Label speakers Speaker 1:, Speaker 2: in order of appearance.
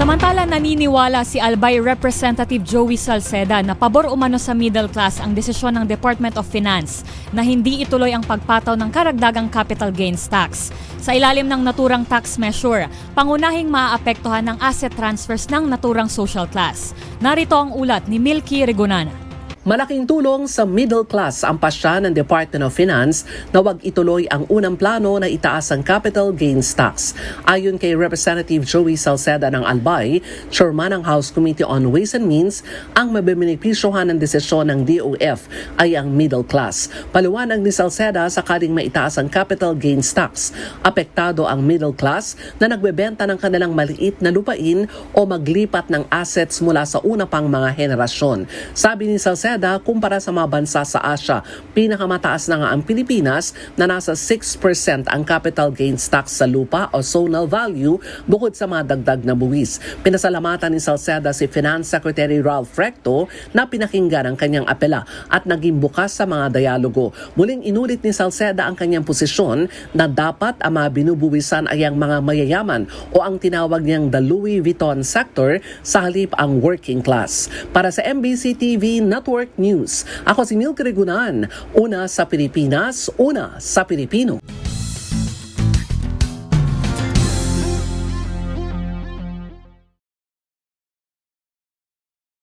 Speaker 1: Samantala naniniwala si Albay Representative Joey Salceda na pabor umano sa middle class ang desisyon ng Department of Finance na hindi ituloy ang pagpataw ng karagdagang capital gains tax. Sa ilalim ng naturang tax measure, pangunahing maaapektuhan ng asset transfers ng naturang social class. Narito ang ulat ni Milky Regonana.
Speaker 2: Malaking tulong sa middle class ang pasya ng Department of Finance na wag ituloy ang unang plano na itaas ang capital gains tax. Ayon kay Representative Joey Salceda ng Albay, chairman ng House Committee on Ways and Means, ang mabibinipisyohan ng desisyon ng DOF ay ang middle class. Paliwanag ni Salceda sakaling maitaas ang capital gains tax. Apektado ang middle class na nagbebenta ng kanilang maliit na lupain o maglipat ng assets mula sa una pang mga henerasyon. Sabi ni Salceda, kumpara sa mga bansa sa Asia, pinakamataas na nga ang Pilipinas na nasa 6% ang capital gains tax sa lupa o zonal value bukod sa mga dagdag na buwis. Pinasalamatan ni Salceda si Finance Secretary Ralph Recto na pinakinggan ang kanyang apela at naging bukas sa mga dialogo. Muling inulit ni Salceda ang kanyang posisyon na dapat ang mga binubuwisan ay ang mga mayayaman o ang tinawag niyang the Louis Vuitton sector sa halip ang working class. Para sa MBC TV Network News, ako si Milk Regunan, una sa Pilipinas, una sa Pilipino.